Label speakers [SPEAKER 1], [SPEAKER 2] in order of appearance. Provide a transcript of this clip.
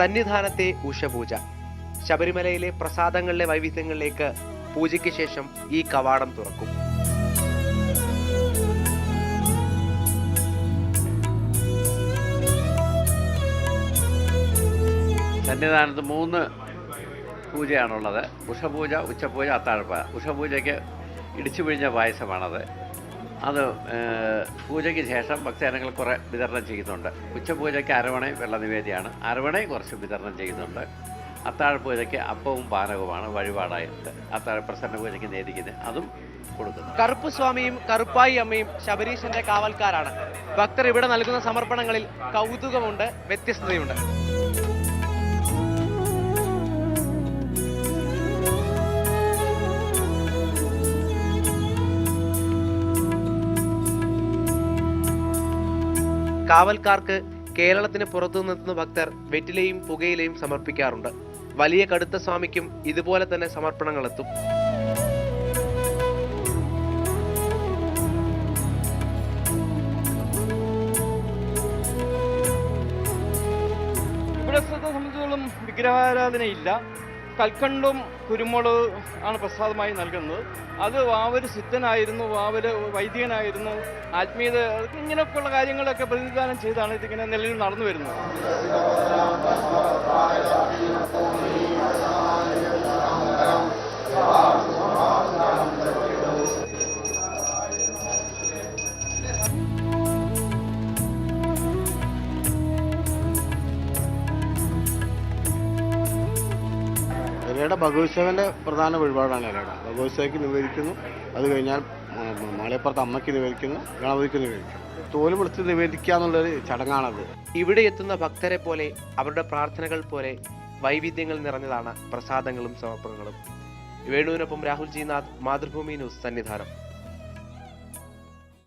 [SPEAKER 1] സന്നിധാനത്തെ ഉഷപൂജ ശബരിമലയിലെ പ്രസാദങ്ങളിലെ വൈവിധ്യങ്ങളിലേക്ക് പൂജയ്ക്ക് ശേഷം ഈ കവാടം തുറക്കും.
[SPEAKER 2] സന്നിധാനത്ത് മൂന്ന് പൂജയാണുള്ളത്. ഉഷപൂജ ഉച്ചപൂജ അത്താഴപ്പൂജ ഉഷപൂജയ്ക്ക് ഇടിച്ചു പിഴിഞ്ഞ പായസമാണത്. അത് പൂജയ്ക്ക് ശേഷം ഭക്തജനങ്ങൾ കുറേ വിതരണം ചെയ്യുന്നുണ്ട് ഉച്ചപൂജയ്ക്ക് അരവണയും വെള്ള നിവേദ്യമാണ് അരവണയും കുറച്ച് വിതരണം ചെയ്യുന്നുണ്ട് അത്താഴപൂജയ്ക്ക് അപ്പവും പാനകവുമാണ് വഴിപാടായിട്ട് അത്താഴ പ്രസന്ന പൂജയ്ക്ക് നേരിക്കുന്നത് അതും കൊടുക്കുന്നു.
[SPEAKER 1] കറുപ്പ് സ്വാമിയും കറുപ്പായി അമ്മയും ശബരീശന്റെ കാവൽക്കാരാണ്. ഭക്തർ ഇവിടെ നൽകുന്ന സമർപ്പണങ്ങളിൽ കൗതുകമുണ്ട് വ്യത്യസ്തതയുണ്ട്. കാവൽക്കാർക്ക് കേരളത്തിന് പുറത്തുനിന്നെത്തുന്ന ഭക്തർ വെറ്റിലയും പുകയിലയും സമർപ്പിക്കാറുണ്ട്. വലിയ കടുത്ത സ്വാമിക്കും ഇതുപോലെ തന്നെ സമർപ്പണങ്ങൾ എത്തും
[SPEAKER 3] ഇവിടെ സംബന്ധിച്ചോളം വിഗ്രഹാരാധനയില്ല. കൽക്കണ്ടും കുരുമുളക് ആണ് പ്രസാദമായി നൽകുന്നത്. അത് വാവര് സിദ്ധനായിരുന്നു വാവര് വൈദികനായിരുന്നു ആത്മീയത ഇങ്ങനെയൊക്കെയുള്ള കാര്യങ്ങളൊക്കെ പ്രതിനിധാനം ചെയ്താണ് ഇതിങ്ങനെ നിലയിൽ നടന്നു വരുന്നത്.
[SPEAKER 4] ഇലയുടെ ഭഗവത്സേവന്റെ പ്രധാന വഴിപാടാണ് ഇലയുടെ ഭഗവത്സവയ്ക്ക് നിവേദിക്കുന്നു. അത് കഴിഞ്ഞാൽ മാളിയപ്പുറത്ത് അമ്മയ്ക്ക് നിവേദിക്കുന്നു ഗണപതിക്ക് നിവേദിക്കുന്നു. തോൽ വിളിച്ച് നിവേദിക്കുക എന്നുള്ളൊരു ചടങ്ങാണത്.
[SPEAKER 1] ഇവിടെ എത്തുന്ന ഭക്തരെ പോലെ അവരുടെ പ്രാർത്ഥനകൾ പോലെ വൈവിധ്യങ്ങൾ നിറഞ്ഞതാണ് പ്രസാദങ്ങളും സമർപ്പണങ്ങളും. വേണുവിനൊപ്പം രാഹുൽ ജി നാഥ് മാതൃഭൂമി ന്യൂസ് സന്നിധാനം.